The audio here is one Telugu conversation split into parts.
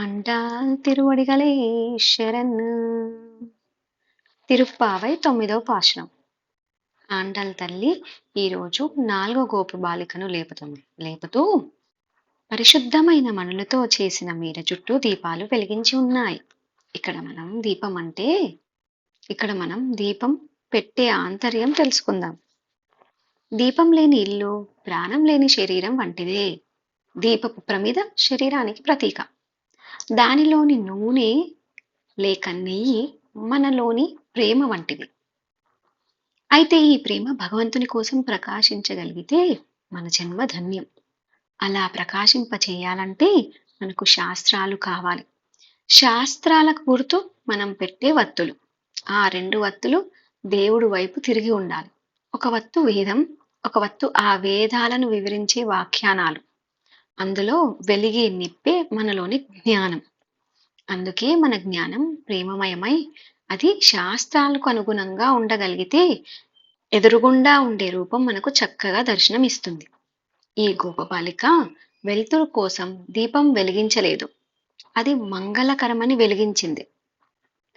ఆండాల్ తిరువడిగలే శరణ్. తిరుప్పావై తొమ్మిదవ పాశనం ఆండాల్ తల్లి ఈరోజు నాలుగో గోపు బాలికను లేపుతుంది. లేపుతూ పరిశుద్ధమైన మణులతో చేసిన మీర చుట్టూ దీపాలు వెలిగించి ఉన్నాయి. ఇక్కడ మనం దీపం అంటే ఇక్కడ మనం దీపం పెట్టే ఆంతర్యం తెలుసుకుందాం. దీపం లేని ఇల్లు ప్రాణం లేని శరీరం వంటిదే. దీపపు ప్రమిద శరీరానికి ప్రతీక. దానిలోని నూనె లేక నెయ్యి మనలోని ప్రేమ వంటిది. అయితే ఈ ప్రేమ భగవంతుని కోసం ప్రకాశించగలిగితే మన జన్మ ధన్యం. అలా ప్రకాశింప చేయాలంటే మనకు శాస్త్రాలు కావాలి. శాస్త్రాలకు గుర్తు మనం పెట్టే వత్తులు. ఆ రెండు వత్తులు దేవుడు వైపు తిరిగి ఉండాలి. ఒక వత్తు వేదం ఒక వత్తు ఆ వేదాలను వివరించే వాఖ్యానాలు. అందులో వెలిగే నిప్పే మనలోని జ్ఞానం. అందుకే మన జ్ఞానం ప్రేమమయమై అది శాస్త్రాలకు అనుగుణంగా ఉండగలిగితే ఎదురుగుండా ఉండే రూపం మనకు చక్కగా దర్శనం ఇస్తుంది ఈ గోపబాలిక వెలుతురు కోసం దీపం వెలిగించలేదు. అది మంగళకరమని వెలిగించింది.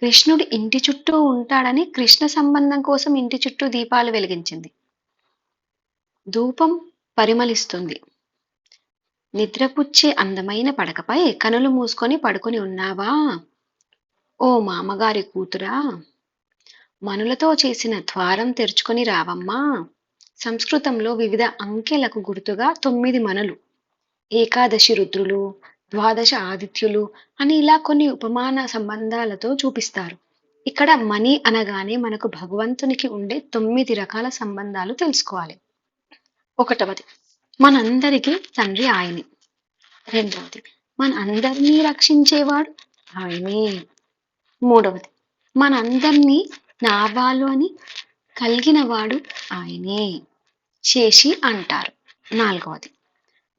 కృష్ణుడు ఇంటి చుట్టూ ఉంటాడని కృష్ణ సంబంధం కోసం ఇంటి చుట్టూ దీపాలు వెలిగించింది. ధూపం పరిమళిస్తుంది. నిద్రపుచ్చే అందమైన పడకపై కనులు మూసుకొని పడుకొని ఉన్నావా? ఓ మామగారి కూతురా! మనులతో చేసిన ద్వారం తెరుచుకొని రావమ్మా! సంస్కృతంలో వివిధ అంకెలకు గుర్తుగా తొమ్మిది మనులు. ఏకాదశి రుద్రులు ద్వాదశ ఆదిత్యులు అని ఇలా కొన్ని ఉపమాన సంబంధాలతో చూపిస్తారు. ఇక్కడ మణి అనగానే మనకు భగవంతునికి ఉండే తొమ్మిది రకాల సంబంధాలు తెలుసుకోవాలి. ఒకటవది మనందరికీ తండ్రి ఆయనే. రెండవది మన అందరినీ రక్షించేవాడు ఆయనే. మూడవది మనందరినీ నా వాళ్ళు అని కలిగిన వాడు ఆయనే. చేసి అంటారు. నాలుగవది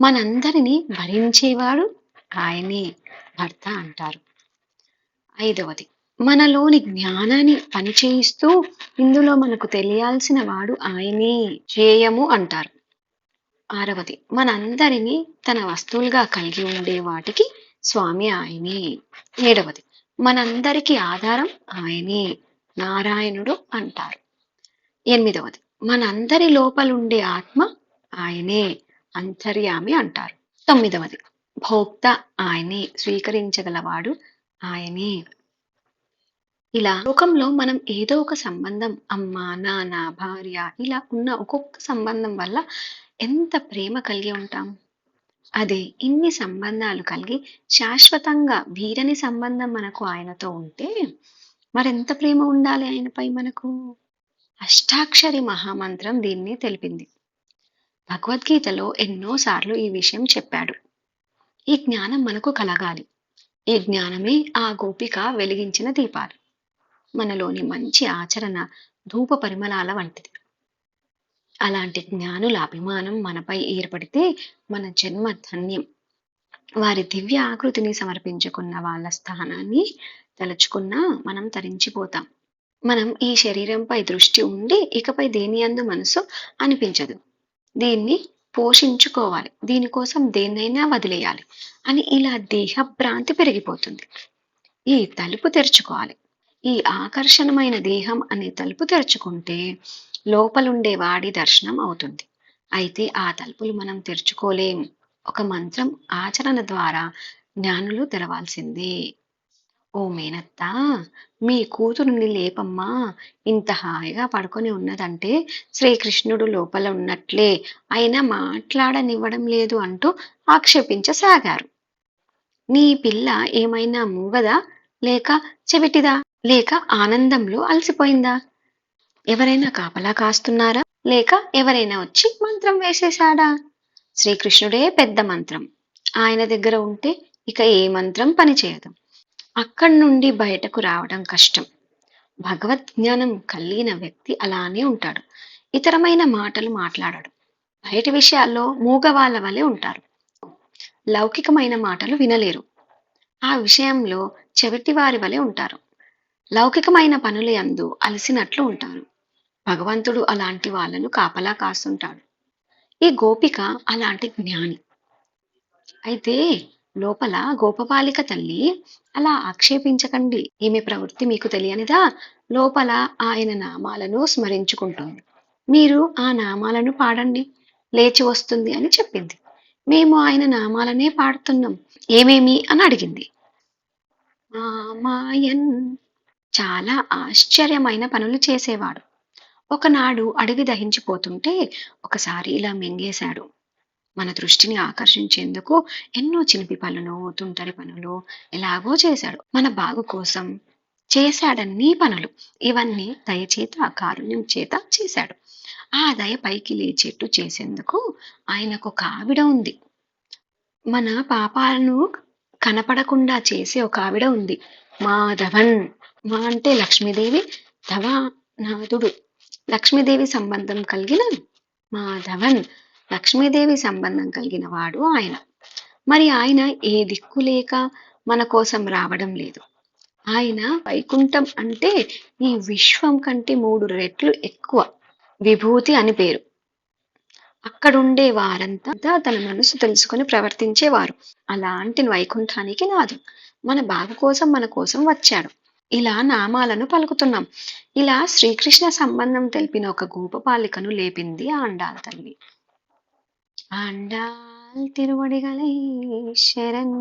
మనందరినీ భరించేవాడు ఆయనే. భర్త అంటారు. ఐదవది మనలోని జ్ఞానాన్ని పనిచేయిస్తూ ఇందులో మనకు తెలియాల్సిన వాడు ఆయనే. చేయము అంటారు. ఆరవది. మనందరినీ తన వస్తువులుగా కలిగి ఉండే వాటికి స్వామి ఆయనే. ఏడవది. మనందరికీ ఆధారం ఆయనే. నారాయణుడు అంటారు. ఎనిమిదవది. మనందరి లోపలుండే ఆత్మ ఆయనే. అంతర్యామి అంటారు. తొమ్మిదవది. భోక్త ఆయనే. స్వీకరించగలవాడు ఆయనే. ఇలా లోకంలో మనం ఏదో ఒక సంబంధం అమ్మ నాన్న భార్య ఇలా ఉన్న ఒక్కొక్క సంబంధం వల్ల ఎంత ప్రేమ కలిగి ఉంటాం. అదే ఇన్ని సంబంధాలు కలిగి శాశ్వతంగా వీరని సంబంధం మనకు ఆయనతో ఉంటే మరెంత ప్రేమ ఉండాలి ఆయనపై మనకు? అష్టాక్షరి మహామంత్రం దీన్ని తెలిపింది. భగవద్గీతలో ఎన్నోసార్లు ఈ విషయం చెప్పాడు. ఈ జ్ఞానం మనకు కలగాలి. ఈ జ్ఞానమే ఆ గోపిక వెలిగించిన దీపాలు. మనలోని మంచి ఆచరణ ధూప పరిమళాల వంటిది. అలాంటి జ్ఞానుల అభిమానం మనపై ఏర్పడితే మన జన్మ ధన్యం. వారి దివ్య ఆకృతిని సమర్పించుకున్న వాళ్ళ స్థానాన్ని తలుచుకున్నా మనం తరించిపోతాం. మనం ఈ శరీరంపై దృష్టి ఉండి ఇకపై దేని అందు మనసు అనిపించదు. దీన్ని పోషించుకోవాలి. దీనికోసం దేన్నైనా వదిలేయాలి అని ఇలా దేహభ్రాంతి పెరిగిపోతుంది. ఈ తలుపు తెరుచుకోవాలి. ఈ ఆకర్షణమైన దేహం అనే తలుపు తెరుచుకుంటే లోపలుండే వాడి దర్శనం అవుతుంది. అయితే ఆ తలుపులు మనం తెరుచుకోలేం ఒక మంత్రం ఆచరణ ద్వారా జ్ఞానులు తెరవాల్సిందే. ఓ మేనత్త మీ కూతురుని లేపమ్మా. ఇంత హాయిగా పడుకొని ఉన్నదంటే శ్రీకృష్ణుడు లోపల ఉన్నట్లే అయినా మాట్లాడనివ్వడం లేదు అంటూ ఆక్షేపించసాగారు. నీ పిల్ల ఏమైనా మూగదా? లేక చెవిటిదా? లేక ఆనందంలో అలసిపోయిందా? ఎవరైనా కాపలా కాస్తున్నారా? లేక ఎవరైనా వచ్చి మంత్రం వేసేశాడా? శ్రీకృష్ణుడే పెద్ద మంత్రం. ఆయన దగ్గర ఉంటే ఇక ఏ మంత్రం పనిచేయదు అక్కడి నుండి బయటకు రావడం కష్టం. భగవద్ జ్ఞానం కలిగిన వ్యక్తి అలానే ఉంటాడు. ఇతరమైన మాటలు మాట్లాడాడు. బయటి విషయాల్లో మూగవాళ్ళ వలె ఉంటారు. లౌకికమైన మాటలు వినలేరు. ఆ విషయంలో చెవిటి వారి వలె ఉంటారు. లౌకికమైన పనులు యందు అలసినట్లు ఉంటారు. భగవంతుడు అలాంటి వాళ్ళను కాపలా కాస్తుంటాడు. ఈ గోపిక అలాంటి జ్ఞాని. అయితే లోపల గోపబాలిక తల్లి అలా ఆక్షేపించకండి. ఈమె ప్రవృత్తి మీకు తెలియనిదా? లోపల ఆయన నామాలను స్మరించుకుంటుంది. మీరు ఆ నామాలను పాడండి. లేచి వస్తుంది అని చెప్పింది. మేము ఆయన నామాలనే పాడుతున్నాం. ఏమేమి అని అడిగింది. మామాయన్ చాలా ఆశ్చర్యమైన పనులు చేసేవాడు. ఒకనాడు అడవి దహించిపోతుంటే ఒకసారి ఇలా మింగేశాడు. మన దృష్టిని ఆకర్షించేందుకు ఎన్నో చినిపి పనులు తుంటరి పనులు ఎలాగో చేశాడు. మన బాగు కోసం చేశాడన్ని పనులు. ఇవన్నీ దయచేత కారుణ్యం చేత చేశాడు. ఆ దయ పైకి లేచేట్టు చేసేందుకు ఆయనకు ఒక ఆవిడ ఉంది. మన పాపాలను కనపడకుండా చేసే ఒక ఆవిడ ఉంది. మాధవన్. మా అంటే లక్ష్మీదేవి ధవ నాథుడు లక్ష్మీదేవి సంబంధం కలిగిన మాధవన్. లక్ష్మీదేవి సంబంధం కలిగిన వాడు ఆయన. మరి ఆయన ఏ దిక్కు లేక మన కోసం రావడం లేదు. ఆయన వైకుంఠం అంటే ఈ విశ్వం కంటే మూడు రెట్లు ఎక్కువ. విభూతి అని పేరు. అక్కడుండే వారంతా తన మనసు తెలుసుకొని ప్రవర్తించేవారు. అలాంటి వైకుంఠానికి నాదు మన బాగు కోసం మన కోసం వచ్చాడు. ఇలా నామాలను పలుకుతున్నాం. ఇలా శ్రీకృష్ణ సంబంధం తెలిపిన ఒక గోపపాలికను లేపింది ఆండాల్ తల్లి. ఆండాల్ తిరువడిగలై శరణ్.